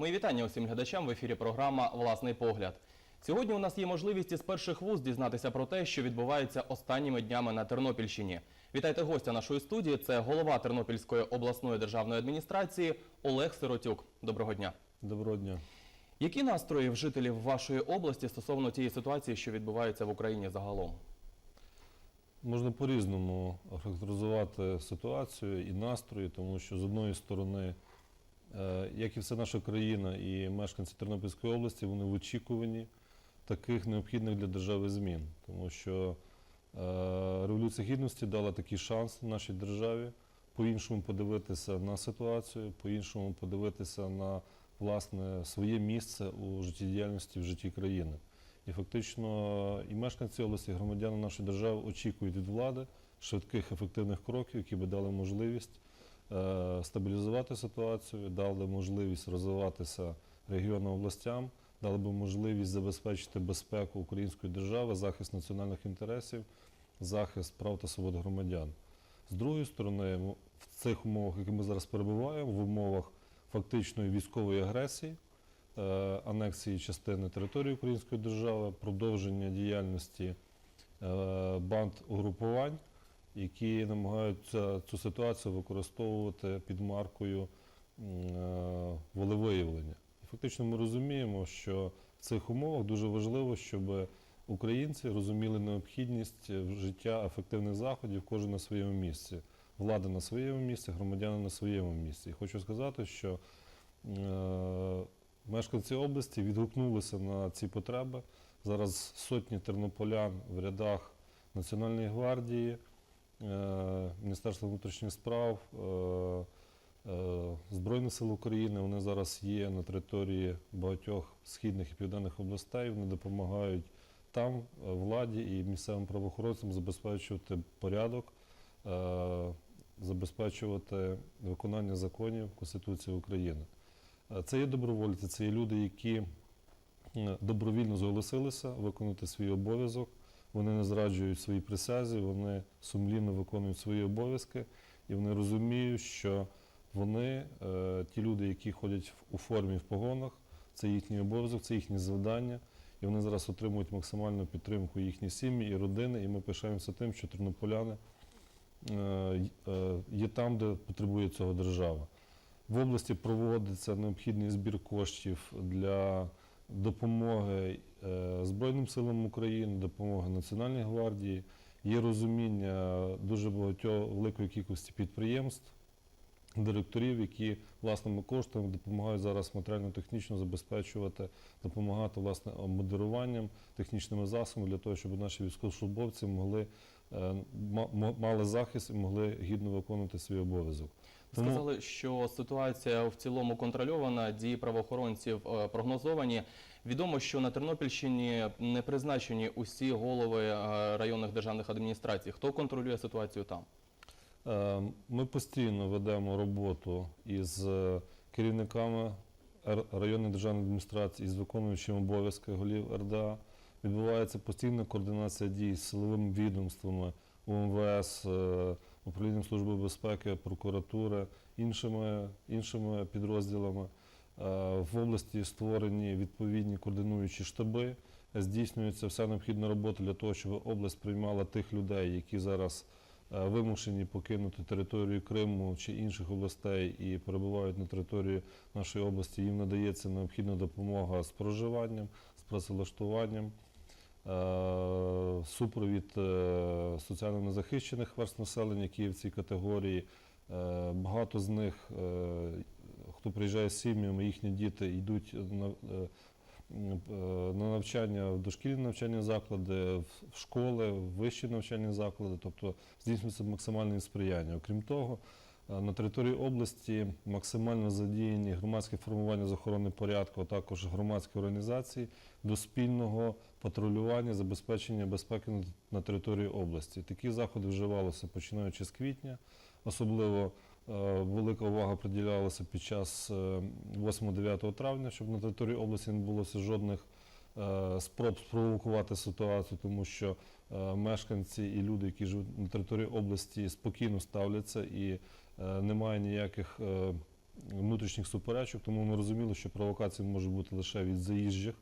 Мої вітання усім глядачам в ефірі програма Власний погляд. Сьогодні у нас є можливість із перших вуз дізнатися про те, що відбувається останніми днями на Тернопільщині. Вітайте гостя нашої студії. Це голова Тернопільської обласної державної адміністрації Олег Сиротюк. Доброго дня. Доброго дня. Які настрої в жителів вашої області стосовно тієї ситуації, що відбувається в Україні загалом? Можна по-різному характеризувати ситуацію і настрої, тому що з одної сторони, як і вся наша країна і мешканці Тернопільської області, вони в очікуванні таких необхідних для держави змін, тому що е, Революція Гідності дала такий шанс нашій державі по-іншому подивитися на ситуацію, по-іншому подивитися на власне своє місце у життєдіяльності в житті країни. І фактично і мешканці області, і громадяни нашої держави очікують від влади швидких ефективних кроків, які би дали можливість е, стабілізувати ситуацію, дали можливість розвиватися регіонам областям, дали би можливість забезпечити безпеку української держави, захист національних інтересів, захист прав та свобод громадян. З другої сторони, в цих умовах, яких ми зараз перебуваємо, в умовах фактичної військової агресії, е, анексії частини території Української держави, продовження діяльності е, банд угрупувань, які намагаються цю ситуацію використовувати під маркою е, волевиявлення. І фактично ми розуміємо, що в цих умовах дуже важливо, щоб українці розуміли необхідність вжиття ефективних заходів, кожен на своєму місці. Влада на своєму місці, громадяни на своєму місці. І хочу сказати, що е, мешканці області відгукнулися на ці потреби. Зараз сотні тернополян в рядах Національної гвардії, е, Міністерства внутрішніх справ, е, е, Збройних сил України. Вони зараз є на території багатьох східних і південних областей. Вони допомагають там владі і місцевим правоохоронцям забезпечувати порядок, забезпечувати виконання законів Конституції України. Це є добровольці, це є люди, які добровільно зголосилися виконати свій обов'язок. Вони не зраджують своїй присязі, вони сумлінно виконують свої обов'язки, і вони розуміють, що вони, е, ті люди, які ходять у формі в погонах, це їхній обов'язок, це їхнє завдання. І вони зараз отримують максимальну підтримку їхні сім'ї і родини. І ми пишаємося тим, що тернополяни е, е, є там, де потребує цього держава. В області проводиться необхідний збір коштів для допомоги е, Збройним силам України, допомоги Національній гвардії. Є розуміння дуже багатьох великої кількості підприємств, директорів, які власними коштами допомагають зараз матеріально-технічно забезпечувати, допомагати власне модеруванням, технічними засобами для того, щоб наші військовослужбовці могли е, ма- ма- мали захист і могли гідно виконувати свій обов'язок. Тому- Сказали, що ситуація в цілому контрольована, дії правоохоронців е, прогнозовані. Відомо, що на Тернопільщині не призначені усі голови е, районних державних адміністрацій. Хто контролює ситуацію там? Е, Ми постійно ведемо роботу із керівниками Р- районної державної адміністрації, із виконуючими обов'язки голів РДА. Відбувається постійна координація дій з силовими відомствами УМВС, Управлінням Служби безпеки, прокуратури, іншими, іншими підрозділами. Е, В області створені відповідні координуючі штаби. Здійснюється вся необхідна робота для того, щоб область приймала тих людей, які зараз е, вимушені покинути територію Криму чи інших областей і перебувають на території нашої області. Їм надається необхідна допомога з проживанням, з працевлаштуванням, супровід е, соціально незахищених верст населення, які є в цій категорії. Е, Багато з них, е, хто приїжджає з сім'ями, їхні діти йдуть на, е, е, на навчання в дошкільні навчальні заклади, в школи, в вищі навчальні заклади, тобто здійснюється максимальне сприяння. Окрім того, е, на території області максимально задіяні громадські формування з охорони порядку, а також громадські організації до спільного патрулювання, забезпечення безпеки на- території області. Такі заходи вживалися починаючи з квітня. Особливо е, велика увага приділялася під час е, 8-9 травня, щоб на території області не було жодних е, спроб спровокувати ситуацію, тому що е, мешканці і люди, які живуть на території області, спокійно ставляться і е, немає ніяких е, внутрішніх суперечок, тому ми розуміли, що провокація може бути лише від заїжджих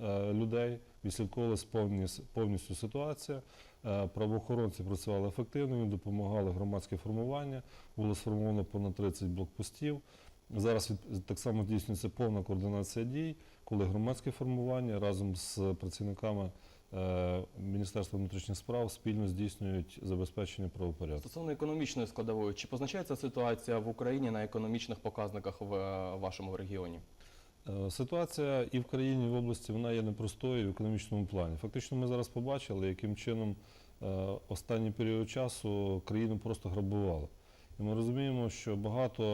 е, людей. Відслідковувалась повніс- повністю ситуація. Е, Правоохоронці працювали ефективно, їм допомагали громадське формування. Було сформовано понад 30 блокпостів. Зараз так само здійснюється повна координація дій, коли громадське формування разом з працівниками е, Міністерства внутрішніх справ спільно здійснюють забезпечення правопорядку. Стосовно економічної складової, чи позначається ситуація в Україні на економічних показниках в е, вашому регіоні? Е, Ситуація і в країні, і в області вона є непростою в економічному плані. Фактично, ми зараз побачили, яким чином останній період часу країну просто грабували. І ми розуміємо, що багато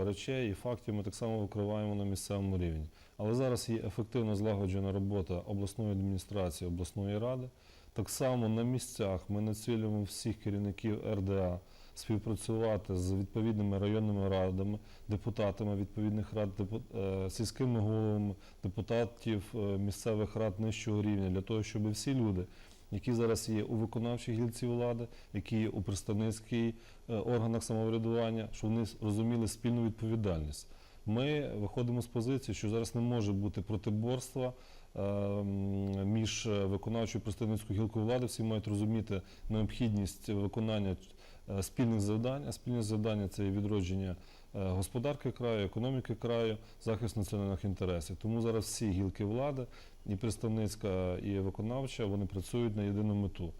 е, речей і фактів ми так само викриваємо на місцевому рівні. Але зараз є ефективно злагоджена робота обласної адміністрації, обласної ради. Так само на місцях ми націлюємо всіх керівників РДА співпрацювати з відповідними районними радами, депутатами відповідних рад, е, сільськими головами, депутатів е, місцевих рад нижчого рівня, для того, щоб всі люди, які зараз є у виконавчій гілці влади, які є у представницькій е, органах самоврядування, щоб вони розуміли спільну відповідальність. Ми виходимо з позиції, що зараз не може бути протиборства е, між е, виконавчою і представницькою гілкою влади. Всі мають розуміти необхідність виконання спільних завдань. А спільне завдання це відродження е, господарки краю, економіки краю, захист національних інтересів. Тому зараз всі гілки влади, і представницька, і виконавча, вони працюють на єдину мету.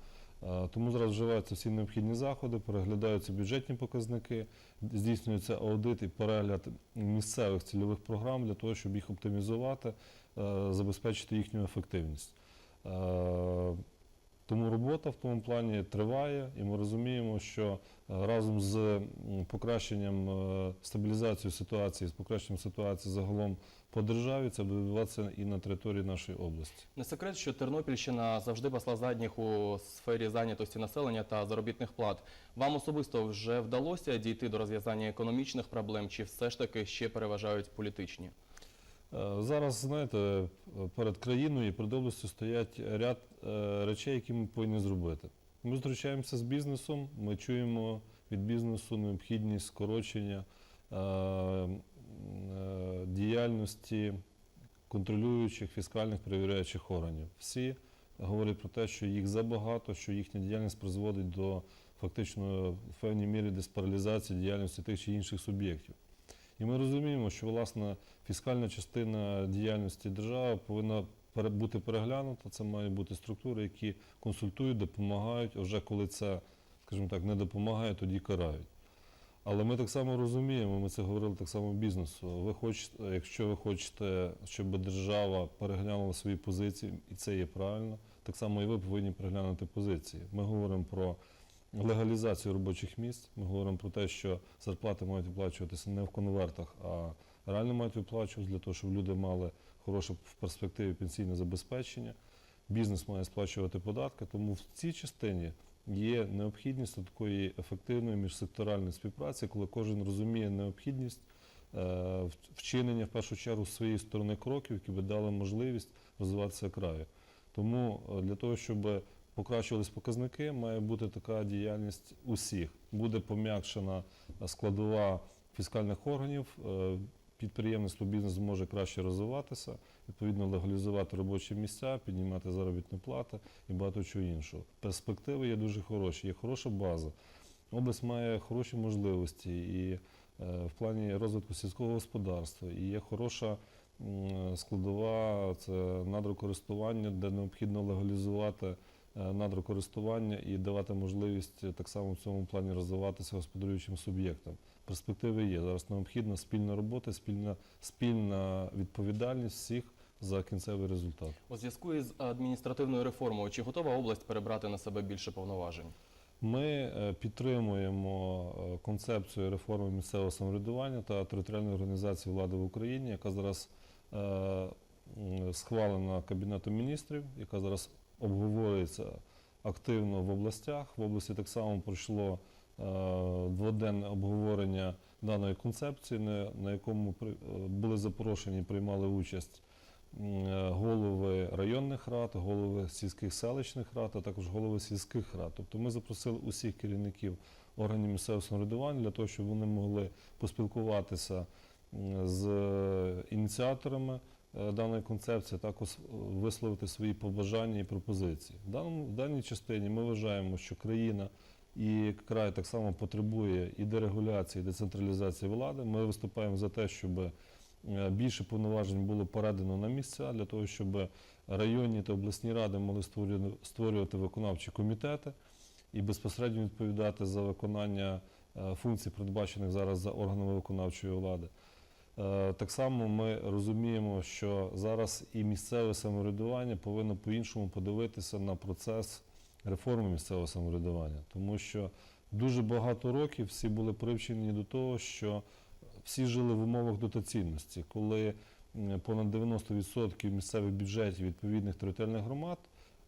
Е, Тому зараз вживаються всі необхідні заходи, переглядаються бюджетні показники, здійснюється аудит і перегляд місцевих цільових програм для того, щоб їх оптимізувати, е, забезпечити їхню ефективність. Тому робота в тому плані триває, і ми розуміємо, що е, разом з покращенням е, стабілізацією ситуації, з покращенням ситуації загалом по державі, це буде відбуватися і на території нашої області. Не секрет, що Тернопільщина завжди пасла задніх у сфері зайнятості населення та заробітних плат. Вам особисто вже вдалося дійти до розв'язання економічних проблем, чи все ж таки ще переважають політичні? Е, Зараз, знаєте, перед країною і перед областю стоять ряд е, речей, які ми повинні зробити. Ми зустрічаємося з бізнесом, ми чуємо від бізнесу необхідність скорочення е, діяльності контролюючих фіскальних перевіряючих органів. Всі говорять про те, що їх забагато, що їхня діяльність призводить до фактично в певній мірі диспаралізації діяльності тих чи інших суб'єктів. І ми розуміємо, що власне фіскальна частина діяльності держави повинна бути переглянута. Це мають бути структури, які консультують, допомагають. А вже коли це, скажімо так, не допомагає, тоді карають. Але ми так само розуміємо, ми це говорили так само бізнесу. Ви хочете, якщо ви хочете, щоб держава переглянула свої позиції, і це є правильно, так само і ви повинні переглянути позиції. Ми говоримо про легалізацію робочих місць. Ми говоримо про те, що зарплати мають виплачуватися не в конвертах, а реально мають виплачуватися для того, щоб люди мали хороше в перспективі пенсійне забезпечення. Бізнес має сплачувати податки, тому в цій частині є необхідність такої ефективної міжсекторальної співпраці, коли кожен розуміє необхідність е, вчинення в першу чергу своєї сторони кроків, які би дали можливість розвиватися краю. Тому е, для того, щоб покращувались показники, має бути така діяльність усіх. Буде пом'якшена складова фіскальних органів. е, Підприємництво бізнес зможе краще розвиватися, відповідно легалізувати робочі місця, піднімати заробітні плати і багато чого іншого. Перспективи є дуже хороші, є хороша база. Область має хороші можливості і е, в плані розвитку сільського господарства, і є хороша складова це надрокористування, де необхідно легалізувати надрокористування і давати можливість е, так само в цьому плані розвиватися господарюючим суб'єктам. Перспективи є. Зараз необхідна спільна робота, спільна, спільна відповідальність всіх за кінцевий результат. У зв'язку із адміністративною реформою, чи готова область перебрати на себе більше повноважень? Ми е, підтримуємо е, концепцію реформи місцевого самоврядування та територіальної організації влади в Україні, яка зараз е, схвалена Кабінетом міністрів, яка зараз обговорюється активно в областях. В області так само пройшло е, дводенне обговорення даної концепції, на- якому е, були запрошені, і приймали участь е, голови районних рад, голови сільських селищних рад, а також голови сільських рад. Тобто ми запросили усіх керівників органів місцевого самоврядування для того, щоб вони могли поспілкуватися з ініціаторами даної концепції, також е, висловити свої побажання і пропозиції. В, даному, в даній частині ми вважаємо, що країна і край так само потребує і дерегуляції, і децентралізації влади. Ми виступаємо за те, щоб е, більше повноважень було передано на місця для того, щоб районні та обласні ради могли створювати, виконавчі комітети і безпосередньо відповідати за виконання е, функцій, передбачених зараз за органами виконавчої влади. Е, Так само ми розуміємо, що зараз і місцеве самоврядування повинно по-іншому подивитися на процес реформи місцевого самоврядування, тому що дуже багато років всі були привчені до того, що всі жили в умовах дотаційності, коли понад 90% місцевих бюджетів відповідних територіальних громад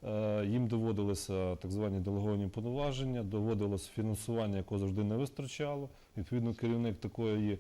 е, їм доводилися так звані делеговані повноваження, доводилося фінансування, якого завжди не вистачало. Відповідно, керівник такої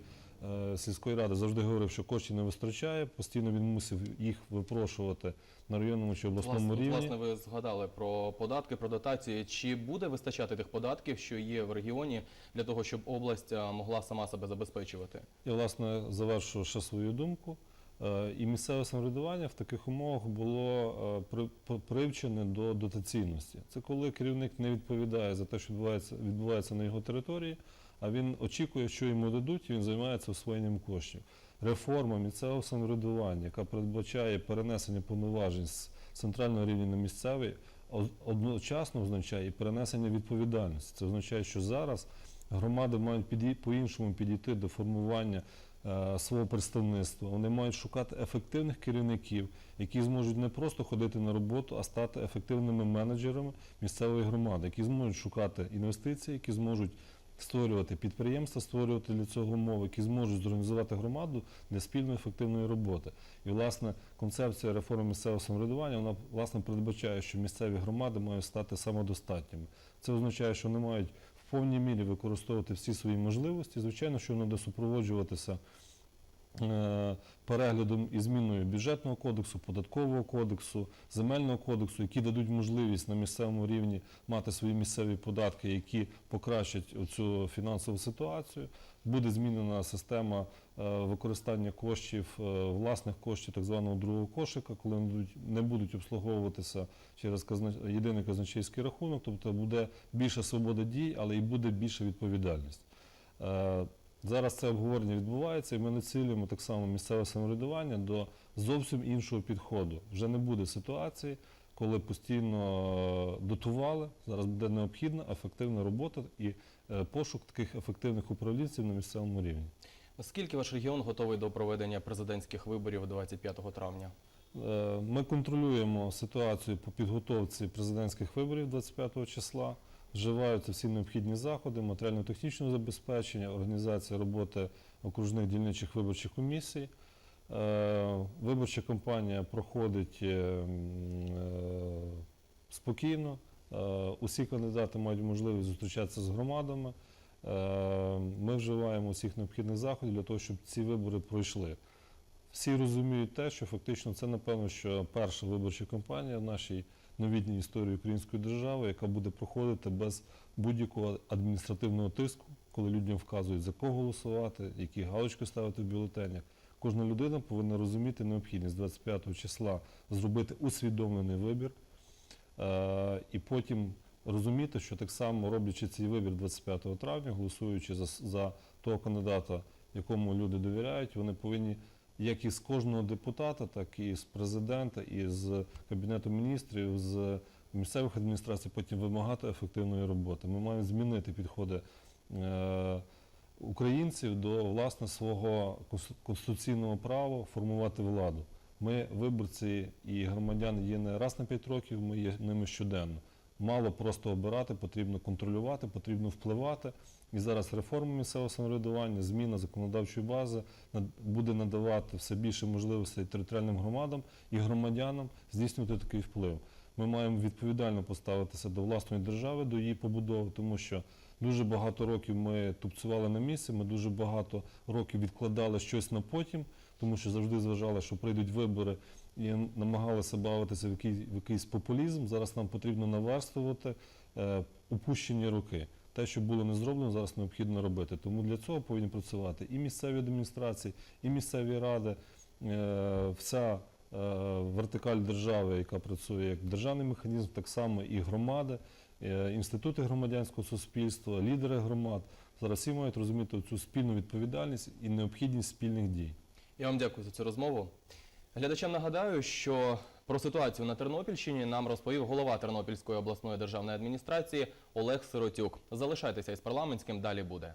сільської ради завжди говорив, що коштів не вистачає, постійно він мусив їх випрошувати на районному чи обласному Власне, рівні. власне, ви згадали про податки, про дотації. Чи буде вистачати тих податків, що є в регіоні, для того, щоб область могла сама себе забезпечувати? Я власне завершу ще свою думку. Е, І місцеве самоврядування в таких умовах було е, привчене до дотаційності. Це коли керівник не відповідає за те, що відбувається, відбувається на його території, а він очікує, що йому дадуть, і він займається освоєнням коштів. Реформа місцевого самоврядування, яка передбачає перенесення повноважень з центрального рівня на місцевий, одночасно означає і перенесення відповідальності. Це означає, що зараз громади мають по-іншому підійти до формування е, свого представництва. Вони мають шукати ефективних керівників, які зможуть не просто ходити на роботу, а стати ефективними менеджерами місцевої громади, які зможуть шукати інвестиції, які зможуть створювати підприємства, створювати для цього умови, які зможуть зорганізувати громаду для спільної ефективної роботи. І власне концепція реформи місцевого самоврядування вона власне передбачає, що місцеві громади мають стати самодостатніми. Це означає, що вони мають в повній мірі використовувати всі свої можливості. Звичайно, що воно буде супроводжуватися переглядом і зміною бюджетного кодексу, податкового кодексу, земельного кодексу, які дадуть можливість на місцевому рівні мати свої місцеві податки, які покращать цю фінансову ситуацію. Буде змінена система е, використання коштів, е, власних коштів так званого другого кошика, коли не будуть обслуговуватися через єдиний казначейський рахунок, тобто буде більша свобода дій, але і буде більша відповідальність. Е, Зараз це обговорення відбувається, і ми націлюємо так само місцеве самоврядування до зовсім іншого підходу. Вже не буде ситуації, коли постійно дотували. Зараз буде необхідна ефективна робота і е, пошук таких ефективних управлінців на місцевому рівні. Наскільки ваш регіон готовий до проведення президентських виборів 25 травня? Е, Ми контролюємо ситуацію по підготовці президентських виборів 25 числа. Вживаються всі необхідні заходи, матеріально-технічного забезпечення, організація роботи окружних дільничих виборчих комісій. Е, Виборча кампанія проходить е, е, спокійно. Усі кандидати мають можливість зустрічатися з громадами. Ми вживаємо всіх необхідних заходів для того, щоб ці вибори пройшли. Всі розуміють те, що фактично це, напевно, що перша виборча кампанія в нашій новітній історії української держави, яка буде проходити без будь-якого адміністративного тиску, коли людям вказують, за кого голосувати, які галочки ставити в бюлетенях. Кожна людина повинна розуміти необхідність 25 числа зробити усвідомлений вибір е, і потім розуміти, що так само роблячи цей вибір 25 травня, голосуючи за, за того кандидата, якому люди довіряють, вони повинні як і з кожного депутата, так і з президента, і з кабінету міністрів, з місцевих адміністрацій потім вимагати ефективної роботи. Ми маємо змінити підходи е, українців до власне свого конституційного права формувати владу. Ми, виборці і громадяни, є не раз на п'ять років, ми є ними щоденно. Мало просто обирати, потрібно контролювати, потрібно впливати. І зараз реформа місцевого самоврядування, зміна законодавчої бази буде надавати все більше можливостей територіальним громадам і громадянам здійснювати такий вплив. Ми маємо відповідально поставитися до власної держави, до її побудови, тому що дуже багато років ми тупцювали на місці, ми дуже багато років відкладали щось на потім. тому що завжди зважали, що прийдуть вибори і намагалися бавитися в якийсь, в якийсь популізм. Зараз нам потрібно наверстувати е, упущені роки. Те, що було не зроблено, зараз необхідно робити. Тому для цього повинні працювати і місцеві адміністрації, і місцеві ради, е, вся е, вертикаль держави, яка працює як державний механізм, так само і громади, е, інститути громадянського суспільства, лідери громад. Зараз всі мають розуміти цю спільну відповідальність і необхідність спільних дій. Я вам дякую за цю розмову. Глядачам нагадаю, що про ситуацію на Тернопільщині нам розповів голова Тернопільської обласної державної адміністрації Олег Сиротюк. Залишайтеся із парламентським, далі буде.